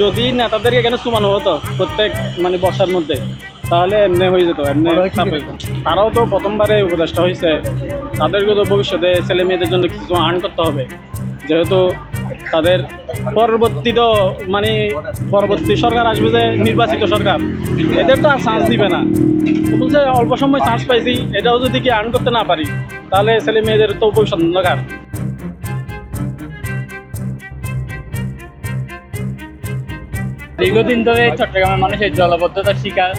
যদি নেতাদেরকে এখানে সুমানো হতো প্রত্যেক মানে বর্ষার মধ্যে তাহলে এমনি হয়ে যেত এমনি তারাও তো প্রথমবারে উপদেষ্টা হয়েছে তাদেরকে তো ভবিষ্যতে ছেলে মেয়েদের জন্য কিছু আর্ন করতে হবে। যেহেতু তাদের পরবর্তী তো মানে পরবর্তী সরকার আসবে যে নির্বাচিত সরকার এদের তো আর চান্স দিবে না। বলছে অল্প সময় চান্স পাইছি এটাও যদি কি আর্ন করতে না পারি তাহলে ছেলে মেয়েদের তো ভবিষ্যৎ অন্ধকার। দীর্ঘদিন ধরে চট্টগ্রামের মানুষের জলবদ্ধতার শিকার।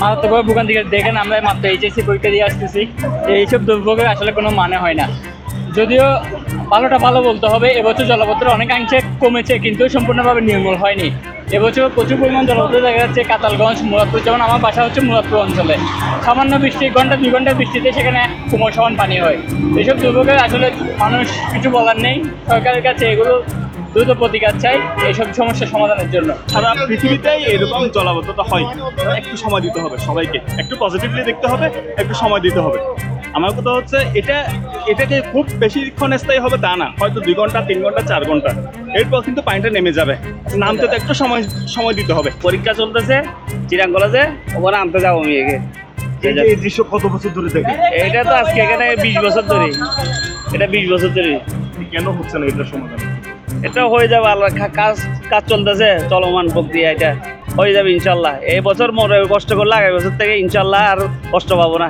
মারাত্মকভাবে ভোগান দিকে দেখেন আমরা মাত্র এইচএসসি পরীক্ষা দিয়ে আসতেছি। এইসব দুর্ভোগের আসলে কোনো মানে হয় না। যদিও ভালোটা ভালো বলতে হবে, এবছর জলপত্র অনেকাংশে কমেছে, কিন্তু সম্পূর্ণভাবে নির্মূল হয়নি। এবছর প্রচুর পরিমাণ জলপত্র দেখা যাচ্ছে কাতালগঞ্জ, মুরাদপুর, যেমন আমার বাসা হচ্ছে মুরাদপুর অঞ্চলে। সামান্য বৃষ্টি ঘণ্টা, দুই ঘণ্টা বৃষ্টিতে সেখানে কোমর সমান পানি হয়। এইসব দুর্ভোগের আসলে মানুষ কিছু বলার নেই। সরকারের কাছে এগুলো দ্রুত প্রতিকার চাই এইসব সমস্যা সমাধানের জন্য। সারা পৃথিবীতেই এরকম জলাবদ্ধতা হয়। একটু সময় দিতে হবে সবাইকে। একটু পজিটিভলি দেখতে হবে একটু সময় দিতে হবে। আমার কথা হচ্ছে এটা এটাকে খুব বেশিক্ষণ স্থায়ী হবে তা না। হয়তো দুই ঘণ্টা তিন ঘণ্টা চার ঘণ্টা। এরপর কিন্তু পানিটা নেমে যাবে। নামতে তো একটু সময় সময় দিতে হবে। পরীক্ষা চলতেছে চিরাং কলেজে ওখানে আনতে যাব আমি একে। এই দৃশ্য কত বছর ধরে দেখে এটা তো আজকে এখানে বিশ বছর ধরে। এটা বিশ বছর ধরে। কেন হচ্ছে না এটার সমাধান? এটা হয়ে যাবে আল্লাহ কাজ কাজ চলতেছে, চলমান প্রক্রিয়া এটা। হয়ে যাবে ইনশাল্লাহ। এই বছর মরে কষ্ট করলে আগামী বছর থেকে ইনশাল্লাহ আর কষ্ট পাবো না।